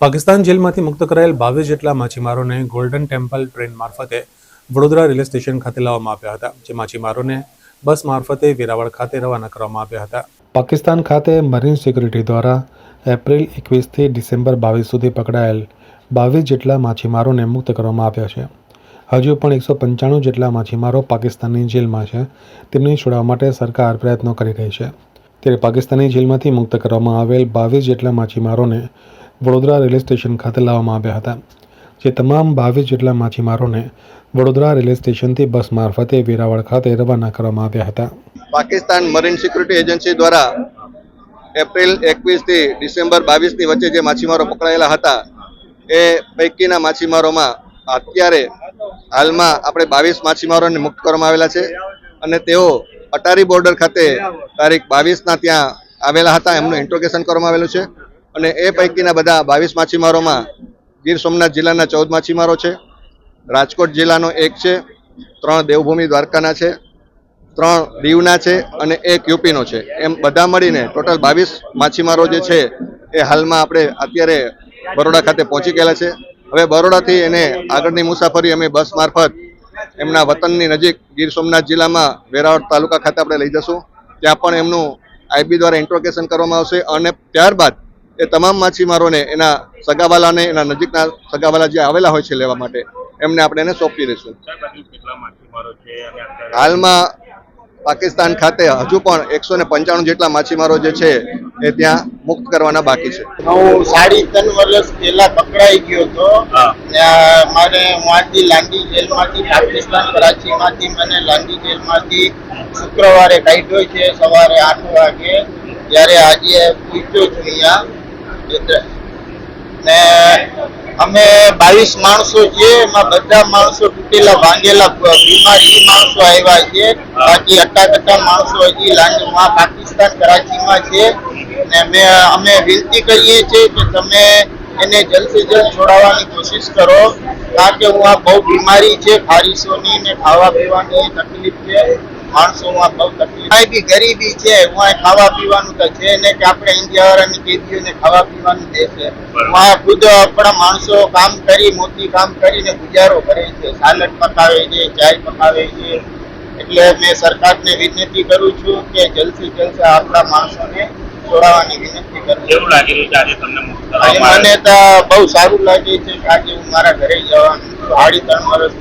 પાકિસ્તાન જેલમાંથી મુક્ત કરાયેલ બાવીસ જેટલા માછીમારોને ગોલ્ડન ટેમ્પલ ટ્રેન મારફતે વડોદરા રેલવે સ્ટેશન ખાતે લાવવામાં આવ્યા હતા, જે માછીમારોને બસ મારફતે વેરાવળ ખાતે રવાના કરવામાં આવ્યા હતા. પાકિસ્તાન ખાતે મરીન સિક્યુરિટી દ્વારા એપ્રિલ એકવીસથી ડિસેમ્બર બાવીસ સુધી પકડાયેલ બાવીસ જેટલા માછીમારોને મુક્ત કરવામાં આવ્યા છે. હજુ પણ એકસો પંચાણું જેટલા માછીમારો પાકિસ્તાનની જેલમાં છે, તેમને છોડાવવા માટે સરકાર પ્રયત્નો કરી રહી છે. ત્યારે પાકિસ્તાની જેલમાંથી મુક્ત કરવામાં આવેલ બાવીસ જેટલા માછીમારોને વડોદરા રેલવે સ્ટેશન ખાતે લાવવામાં આવ્યા હતા, જે તમામ બાવીસ જેટલા માછીમારોને વડોદરા રેલવે સ્ટેશનથી બસ મારફતે વેરાવળ ખાતે રવાના કરવામાં આવ્યા હતા. પાકિસ્તાન મરીન સિક્યુરિટી એજન્સી દ્વારા એપ્રિલ એકવીસથી ડિસેમ્બર બાવીસની વચ્ચે જે માછીમારો પકડાયેલા હતા, એ પૈકીના માછીમારોમાં અત્યારે હાલમાં આપણે બાવીસ માછીમારોને મુક્ત કરવામાં આવેલા છે અને તેઓ અટારી બોર્ડર ખાતે તારીખ બાવીસના ત્યાં આવેલા હતા, એમનું ઇન્ટ્રોગેશન કરવામાં આવેલું છે. અને એ પૈકીના બધા બાવીસ માછીમારોમાં ગીર સોમનાથ જિલ્લાના ચૌદ માછીમારો છે. રાજકોટ જિલ્લાનો એક છે. ત્રણ દેવભૂમિ દ્વારકાના છે. ત્રણ દીવના છે અને એક યુપીનો છે. એમ બધા મળીને ટોટલ બાવીસ માછીમારો જે છે એ હાલમાં આપણે અત્યારે બરોડા ખાતે પહોંચી ગયેલા છે. હવે બરોડાથી એને આગળની મુસાફરી અમે બસ મારફત એમના વતનની નજીક ગીર સોમનાથ જિલ્લામાં વેરાવળ તાલુકા ખાતે આપણે લઈ જશું. ત્યાં પણ એમનું આઈબી દ્વારા ઇન્ટ્રોગેશન કરવામાં આવશે અને ત્યારબાદ એ તમામ માછીમારોને એના સગાવાલાને એના નજીકના સગાવાલા જે આવેલા હોય છે લેવા માટે એમને આપણે એને સોંપી દઈશું. હાલમાં પાકિસ્તાન ખાતે હજુ પણ એકસો ને પંચાણું જેટલા માછીમારો જે છે એ ત્યાં મુક્ત કરવાના બાકી છે. હું સાડી ત્રણ વર્ષ પહેલા પકડાઈ ગયો હતો. મારે વાંથી લાંડી જેલમાંથી પાકિસ્તાન કરાચીમાંથી મને લાંડી જેલમાંથી શુક્રવારે કાઢ્યો છે સવારે આઠ વાગે. ત્યારે આજે પૂછ્યો છું અહીંયા ને અમે બાવીસ માણસો છીએ, એમાં બધા માણસો તૂટેલા, ભાંગેલા બીમાર ઈ માણસો આવ્યા છે. બાકી અટ્ટા કટ્ટા માણસો હજી લાંડીમાં પાકિસ્તાન કરાચીમાં છે. ને અમે અમે વિનંતી કરીએ છીએ કે તમે એને જલ્દ જલ્દ છોડાવવાની કોશિશ કરો, કારણ કે હું આ બહુ બીમારી છે ખારીશોની ને ખાવા પીવાની તકલીફ છે. માણસો બહુ તકલીફ. આ બી ગરીબી છે હું ખાવા પીવાનું તો છે ને કે આપણે ઇન્ડિયા કેદીઓને ખાવા પીવાનું દે છે. ખુદ આપણા માણસો કામ કરી મોટી કામ કરીને ગુજારો કરે છે. સાલડ પકાવે છે ચાય પકાવે છે. એટલે મેં સરકારને વિનંતી કરું છું કે જલ્દથી જલ્દ આપણા માણસોને છોડાવવાની વિનંતી કરું કેવું લાગી રહ્યું છે આજે તમને મુક્ત આજે કરવામાં મને તો બહુ સારું લાગે છે આજે હું મારા ઘરે જવાનું. સાડી ત્રણ વર્ષ